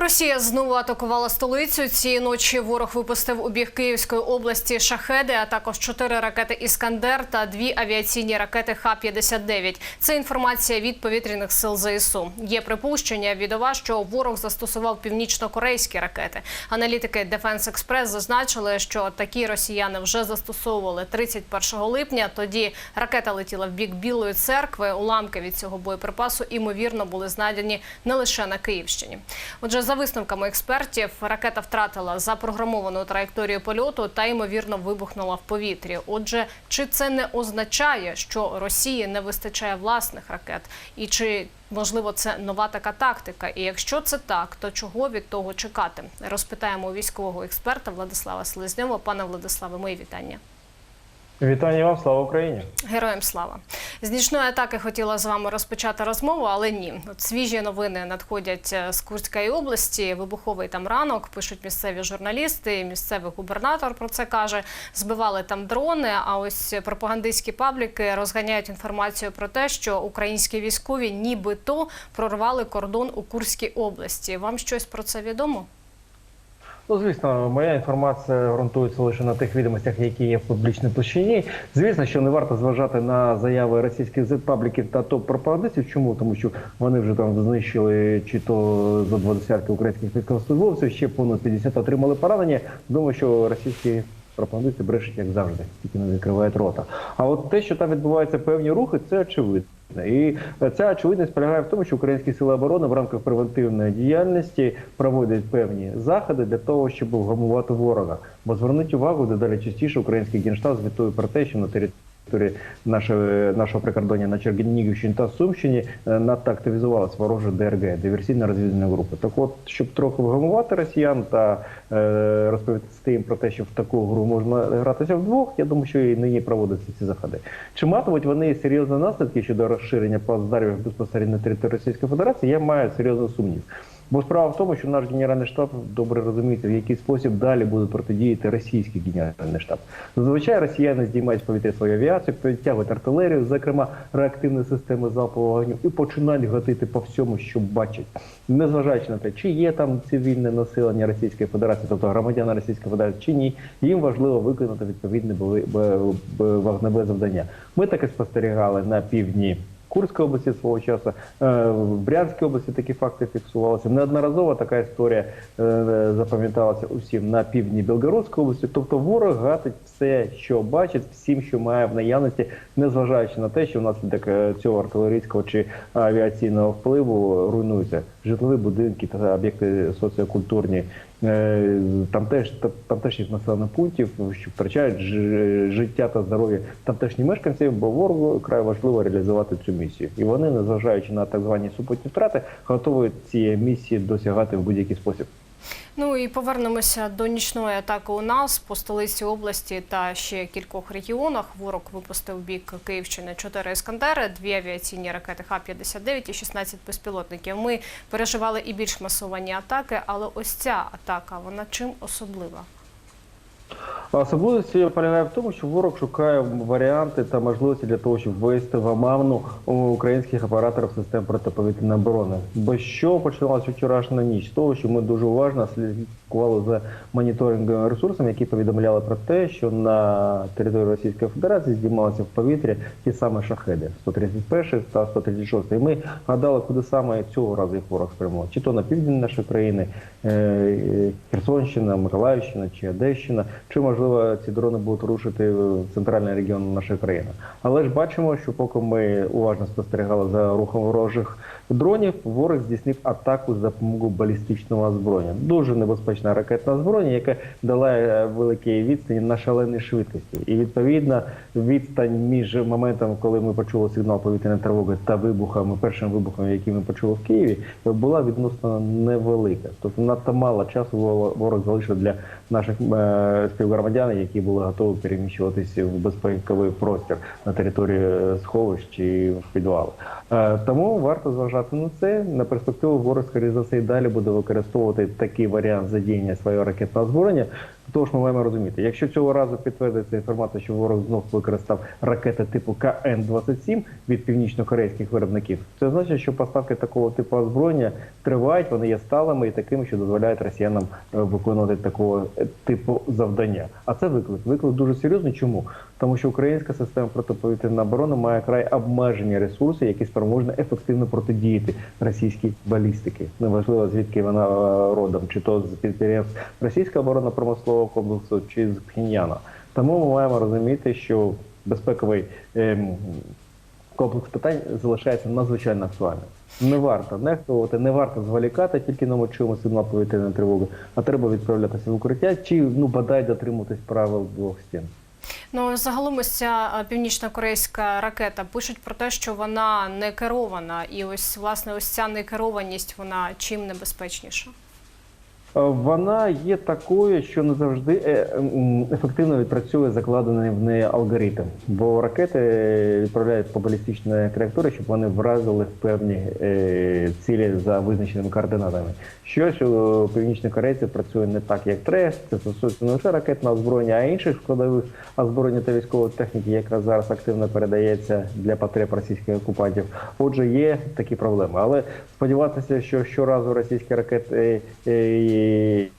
Росія знову атакувала столицю. Цієї ночі ворог випустив у бік Київської області шахеди, а також чотири ракети Іскандер та дві авіаційні ракети Х-59. Це інформація від повітряних сил ЗСУ. Є припущення від ОВА, що ворог застосував північно-корейські ракети. Аналітики Defense Express зазначили, що такі росіяни вже застосовували 31 липня. Тоді ракета летіла в бік Білої церкви. Уламки від цього боєприпасу імовірно були знайдені не лише на Київщині. Отже, за висновками експертів, ракета втратила запрограмовану траєкторію польоту та ймовірно вибухнула в повітрі. Отже, чи це не означає, що Росії не вистачає власних ракет, і чи можливо це нова така тактика? І якщо це так, то чого від того чекати? Розпитаємо військового експерта Владислава Селезньова. Пане Владиславе, мої вітання. Вітання вам, слава Україні! Героям слава з нічної атаки хотіла з вами розпочати розмову, але ні. От свіжі новини надходять е, з Курської області. Вибуховий там ранок пишуть місцеві журналісти. Місцевий губернатор про це каже. Збивали там дрони. А ось пропагандистські пабліки розганяють інформацію про те, що українські військові нібито прорвали кордон у Курській області. Вам щось про це відомо? Ну, звісно, моя інформація ґрунтується лише на тих відомостях, які є в публічній площині. Звісно, що не варто зважати на заяви російських зет-пабліків та топ-пропагандистів. Чому? Тому що вони вже там знищили чи то за два десятки українських військовослужбовців, ще понад 50 отримали поранення. Думаю, що російські пропагандисти брешуть, як завжди, тільки не відкривають рота. А от те, що там відбуваються певні рухи, це очевидно. І ця очевидність полягає в тому, що українські сили оборони в рамках превентивної діяльності проводять певні заходи для того, щоб вгамувати ворога. Бо зверніть увагу, дедалі частіше український генштаб звітує про те, що на території нашого, нашого прикордоння на Чернігівщині та Сумщині е, надто активізувалася ворожа ДРГ, диверсійна розвідувальна група. Так от, щоб трохи вгамувати росіян та е, розповісти їм про те, що в таку гру можна гратися вдвох, я думаю, що і нині проводяться ці заходи. Чи матимуть вони серйозні наслідки щодо розширення плацдармів безпосередньо на території Російської Федерації? Я маю серйозний сумнів. Бо справа в тому, що наш генеральний штаб добре розуміє, в який спосіб далі буде протидіяти російський генеральний штаб. Зазвичай росіяни здіймають повітря свою авіацію, підтягують артилерію, зокрема реактивні системи залпового вогню, і починають гатити по всьому, що бачать, незважаючи на те, чи є там цивільне населення Російської Федерації, тобто громадяни Російської Федерації, чи ні, їм важливо виконати відповідне вогневе завдання. Ми таке спостерігали на півдні. Курської області свого часу, е, в Брянській області такі факти фіксувалися. Неодноразово така історія е, запам'яталася усім на півдні Білгородської області. Тобто ворог гатить все, що бачить, всім, що має в наявності, незважаючи на те, що внаслідок е, цього артилерійського чи авіаційного впливу руйнуються житлові будинки та об'єкти соціокультурні. Е, Там теж тамтешніх населених пунктів, що втрачають життя та здоров'я тамтешніх мешканців, бо ворогу край важливо реалізувати цю місію. І вони, незважаючи на так звані супутні втрати, готові цієї місії досягати в будь-який спосіб. Ну і повернемося до нічної атаки у нас по столиці області та ще кількох регіонах. Ворог випустив бік Київщини чотири іскандери, дві авіаційні ракети Х-59 і 16 безпілотників. Ми переживали і більш масовані атаки, але ось ця атака вона чим особлива? А Особливість полягає в тому, що ворог шукає варіанти та можливості для того, щоб ввести в оману українських операторів систем протиповітряної оборони. Бо що починалася вчорашня ніч? Того, що ми дуже уважно слідкували за моніторинговими ресурсами, які повідомляли про те, що на території Російської Федерації здіймалися в повітря ті самі шахеди 131 та 136. І ми гадали, куди саме цього разу їх ворог спрямував. Чи то на південь нашої країни, е, Херсонщина, Миколаївщина чи Одещина, чи можливо ці дрони будуть рушити в центральний регіон нашої країни. Але ж бачимо, що поки ми уважно спостерігали за рухом ворожих дронів, ворог здійснив атаку за допомогою балістичного озброєння. Дуже небезпечна ракетна озброєння, яке долає великі відстані на шаленій швидкості. І відповідно відстань між моментом, коли ми почули сигнал повітряної тривоги та вибухами, першим вибухом, який ми почули в Києві, була відносно невелика. Тобто надто мало часу ворог залишив для наших е, співгромадян, які були готові переміщуватися в безпековий простір на території е, сховищ чи. Е, Тому варто зважати на це. На перспективу ворог, скоріше за все, і далі буде використовувати такий варіант задіяння свого ракетного озброєння Тож ми маємо розуміти, якщо цього разу підтвердиться інформація, що ворог знов використав ракети типу КН-27 від північно-корейських виробників, це значить, що поставки такого типу озброєння тривають, вони є сталими і такими, що дозволяють росіянам е, виконувати такого е, типу завдання. А це виклик. Виклик дуже серйозний. Чому? Тому що українська система протиповітряної оборони має край обмежені ресурси, які спроможні ефективно протидіяти російській балістики. Неважливо звідки вона е, родом, чи то з підприємств російського комплексу, чи з Пхеньяна. Тому ми маємо розуміти, що безпековий ем, комплекс питань залишається надзвичайно актуальним. Не варто нехтувати, не варто зволікати, тільки на чуємо сигнал повітряної тривоги, а треба відправлятися в укриття чи ну бодай дотримуватись правил двох стін. Ну загалом ось ця е, північно-корейська ракета пишуть про те, що вона не керована, і ось власне ось ця некерованість вона чим небезпечніша. Е, Вона є такою, що не завжди е, ефективно відпрацьовує закладений в неї алгоритм. Бо ракети відправляють по балістичні траєкторії, щоб вони вразили в певні е, цілі за визначеними координатами. Щось у північних корейців працює не так, як треба. Це стосується не лише ракетного озброєння, а інших складових озброєння та військової техніки, яка зараз активно передається для потреб російських окупантів. Отже, є такі проблеми. Але сподіватися, що щоразу російські ракети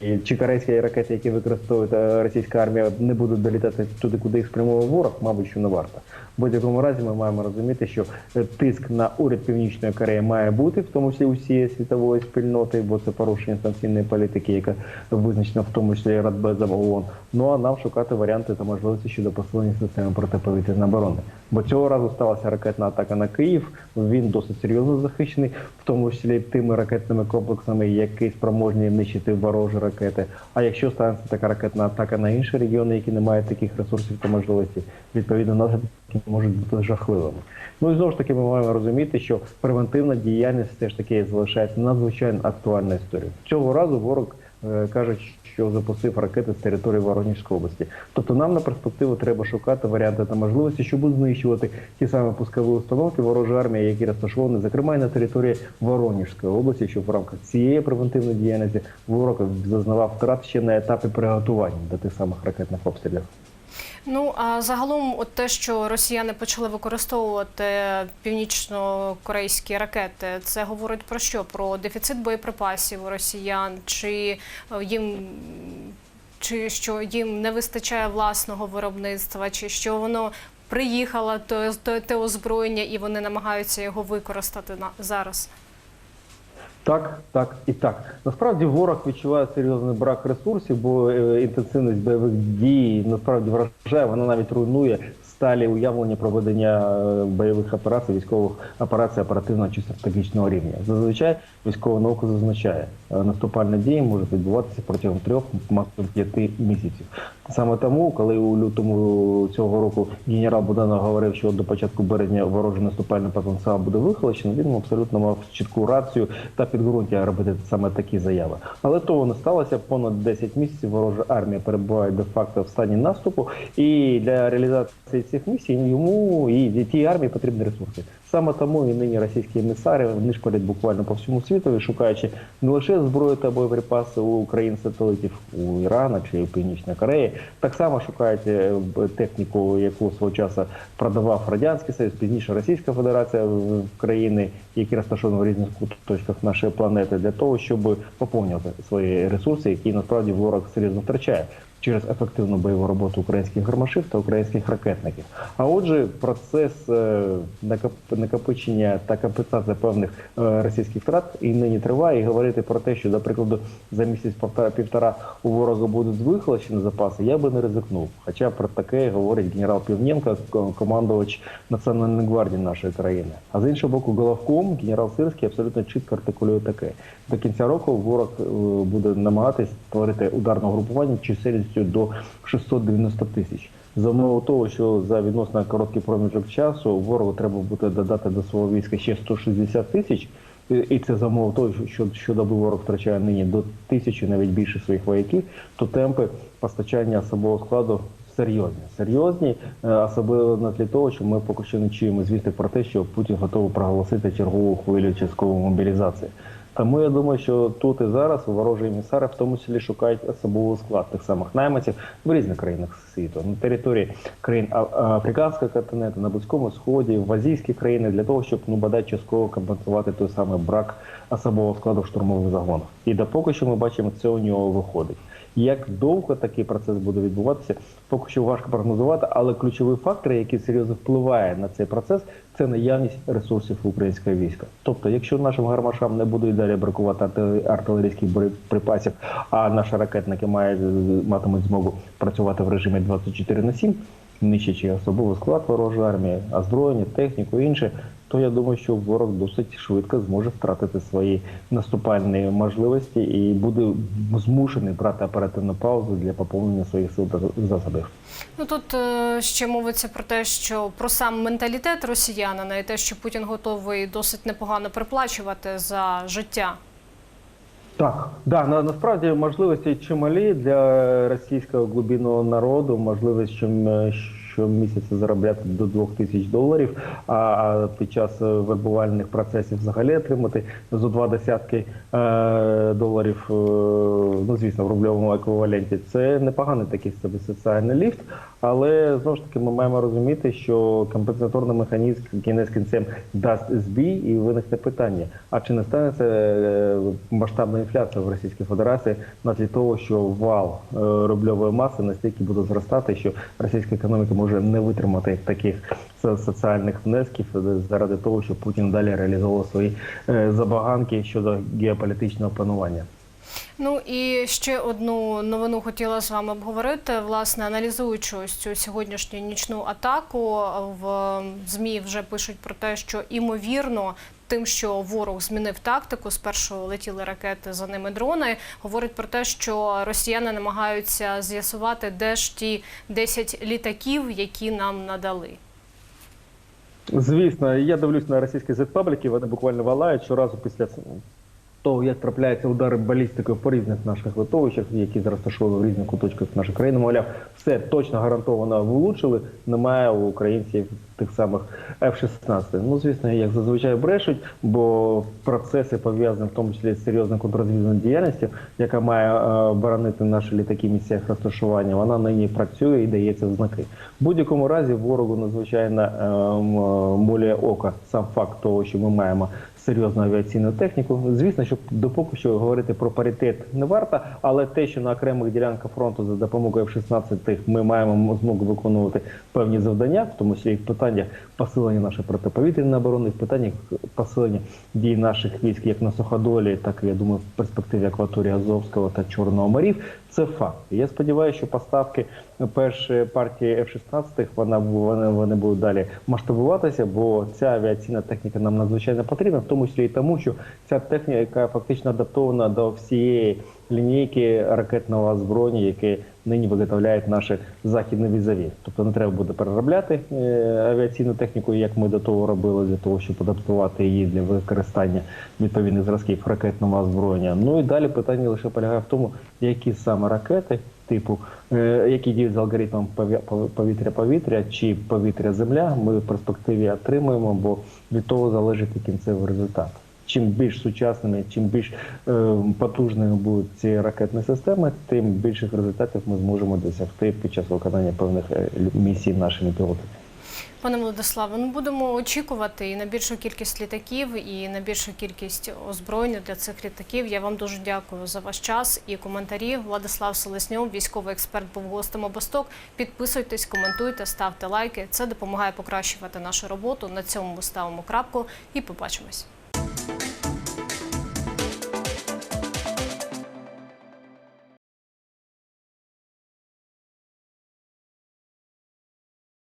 і- чи корейські ракети, які використовує е, російська армія, не будуть долітати туди, куди їх спрямовує ворог, мабуть, що не варто. В будь-якому разі ми маємо розуміти, що е, тиск на уряд Північної Кореї має бути, в тому числі усієї світової спільноти, бо це порушення санкційної політики, яка визначена в тому числі Радбезом ООН. Ну а нам шукати варіанти та можливості щодо посилення системи протиповітряної оборони. Бо цього разу сталася ракетна атака на Київ. Він досить серйозно захищений, в тому числі тими ракетними комплексами, які спроможні нищити ворожі ракети. А якщо станеться така ракетна атака на інші регіони, які не мають таких ресурсів та можливості, відповідно наслідки можуть бути жахливими. Ну і знову ж таки, ми маємо розуміти, що превентивна діяльність все ж таки залишається надзвичайно актуальною історією. Цього разу ворог е, каже, що запустив ракети з території Воронежської області. Тобто нам на перспективу треба шукати варіанти та можливості, щоб знищувати ті самі пускові установки ворожої армії, які розташовані, зокрема і на території Воронежської області, щоб в рамках цієї превентивної діяльності ворог зазнавав втрат ще на етапі приготування до тих самих ракетних обстрілів. Ну а загалом, от те, що росіяни почали використовувати північно-корейські ракети, це говорить про що? Про дефіцит боєприпасів росіян, чи е, їм чи що їм не вистачає власного виробництва, чи що воно приїхало те, озброєння, і вони намагаються його використати на зараз. Так, так і так. Насправді ворог відчуває серйозний брак ресурсів, бо е, інтенсивність бойових дій насправді вражає. Вона навіть руйнує сталі уявлення проведення е, бойових операцій, військових операцій оперативного чи стратегічного рівня. Зазвичай військова наука зазначає, е, наступальні дії можуть відбуватися протягом трьох, максимум п'яти місяців. Саме тому, коли у лютому цього року генерал Буданов говорив, що до початку березня ворожий наступальний потенціал буде вихолощений, він абсолютно мав чітку рацію та підґрунтя робити саме такі заяви. Але того не сталося. Понад 10 місяців ворожа армія перебуває де-факто в стані наступу, і для реалізації цих місій йому і тій армії потрібні ресурси. Саме тому і нині російські емісари нишпорять буквально по всьому світу, шукаючи не лише зброю та боєприпаси у країн-сателитів у Ірана чи у Північної Кореї, так само шукають е, техніку, яку свого часу продавав радянський Союз, пізніше Російська Федерація в країни, які розташовані в різних куточках нашої планети, для того, щоб поповнювати свої ресурси, які насправді ворог серйозно втрачає. Через ефективну бойову роботу українських гармашів та українських ракетників. А отже, процес е, накопичення та компенсації певних е, російських втрат і нині триває. І говорити про те, що, до прикладу, за місяць півтора у ворога будуть вихолощені запаси, я би не ризикнув. Хоча про таке говорить генерал Півненко, командувач Національної гвардії нашої країни. А з іншого боку, головком генерал Сирський абсолютно чітко артикулює таке: до кінця року ворог е, буде намагатись створити ударне групування чисельністю до 690 тисяч. За умови того, що за відносно короткий проміжок часу ворогу треба буде додати до свого війська ще 160 тисяч. І- це замов той що щодоби ворог втрачає нині до тисячі, навіть більше своїх вояків, то темпи постачання особового складу серйозні. Серйозні, е, особливо на тлі того, що ми поки що не чуємо звісти про те, що Путін готовий проголосити чергову хвилю часткової мобілізації. Тому я думаю, що тут і зараз ворожі емісари в тому числі шукають особовий склад тих самих найманців в різних країнах світу на території країн Африканського континенту, на Близькому Сході, в азійські країни для того, щоб ну бодай частково компенсувати той самий брак особового складу в штурмових загонах. І допоки що ми бачимо, це у нього виходить. Як довго такий процес буде відбуватися, поки що важко прогнозувати, але ключовий фактор, який серйозно впливає на цей процес, це наявність ресурсів українського війська. Тобто, якщо нашим гармашам не будуть далі бракувати арти- артилерійських боєприпасів, а наші ракетники мають матимуть змогу працювати в режимі 24 на 7, нищачи особовий склад ворожої армії, озброєння, техніку інше, то я думаю, що ворог досить швидко зможе втратити свої наступальні можливості і буде змушений брати оперативну паузу для поповнення своїх сил та засобів. Ну тут е, ще мовиться про те, що про сам менталітет росіянина і те, що Путін готовий досить непогано приплачувати за життя. Так, да, на, насправді можливості чималі для російського глибинного народу, можливість щом- щомісяця заробляти до 2 тисяч доларів, а, під час е, вербувальних процесів взагалі отримати зо два десятки е, доларів, е, ну звісно, в рубльовому еквіваленті. Це непоганий такий собі соціальний ліфт, але знову ж таки ми маємо розуміти, що компенсаторний механізм кінець кінцем дасть збій і виникне питання: а чи не станеться масштабна інфляція в Російській Федерації на тлі того, що вал рубльової маси настільки буде зростати, що російська економіка може не витримати таких со- соціальних внесків заради того, щоб Путін далі реалізовував свої е, забаганки щодо геополітичного панування. Ну і ще одну новину хотіла з вами обговорити. Власне, аналізуючи ось цю сьогоднішню нічну атаку, в змі вже пишуть про те, що імовірно. Тим, що ворог змінив тактику, спершу летіли ракети, за ними дрони. Говорить про те, що росіяни намагаються з'ясувати, де ж ті 10 літаків, які нам надали. Звісно, я дивлюсь на російські зетпабліки, вони буквально валають щоразу після того, як трапляються удари балістикою по різних наших литовищах, які зараз розташовані в різних куточках нашої країни. Мовляв, все точно гарантовано влучили. Немає у українців тих самих F-16. Ну, звісно, як зазвичай брешуть, бо процеси пов'язані в тому числі з серйозною контррозвідувальною діяльністю, яка має е, боронити наші літаки місцях розташування. Вона нині працює і дається в знаки. Будь-якому разі ворогу надзвичайно е, боліє ока сам факт того, що ми маємо серйозну авіаційну техніку. Звісно, що допоки що говорити про паритет не варто, але те, що на окремих ділянках фронту за допомогою F-16 ми маємо змогу виконувати певні завдання, в тому числі і в питаннях посилення нашої протиповітряної оборони, в питаннях посилення дій наших військ як на суходолі, так я думаю, в перспективі акваторії Азовського та Чорного морів. Це факт. Я сподіваюся, що поставки першої партії F-16 вона вони, вони будуть далі масштабуватися, бо ця авіаційна техніка нам надзвичайно потрібна, в тому числі і тому, що ця техніка фактично адаптована до всієї лінійки ракетного озброєння, яке нині виготовляють наші західні візові. Тобто не треба буде переробляти е, авіаційну техніку, як ми до того робили, для того, щоб адаптувати її для використання відповідних зразків ракетного озброєння. Ну і далі питання лише полягає в тому, які саме ракети. Типу, е, які діють з алгоритмом пові- пов- повітря-повітря чи повітря-земля, ми в перспективі отримуємо, бо від того залежить і кінцевий результат. Чим більш сучасними, чим більш е, потужними будуть ці ракетні системи, тим більших результатів ми зможемо досягти під час виконання певних е, місій нашими пілотами. Пане Владиславе, ну будемо очікувати і на більшу кількість літаків, і на більшу кількість озброєння для цих літаків. Я вам дуже дякую за ваш час і коментарі. Владислав Селесньов, військовий експерт, був гостем обосток. Підписуйтесь, коментуйте, ставте лайки. Це допомагає покращувати нашу роботу. На цьому ми ставимо крапку і побачимось.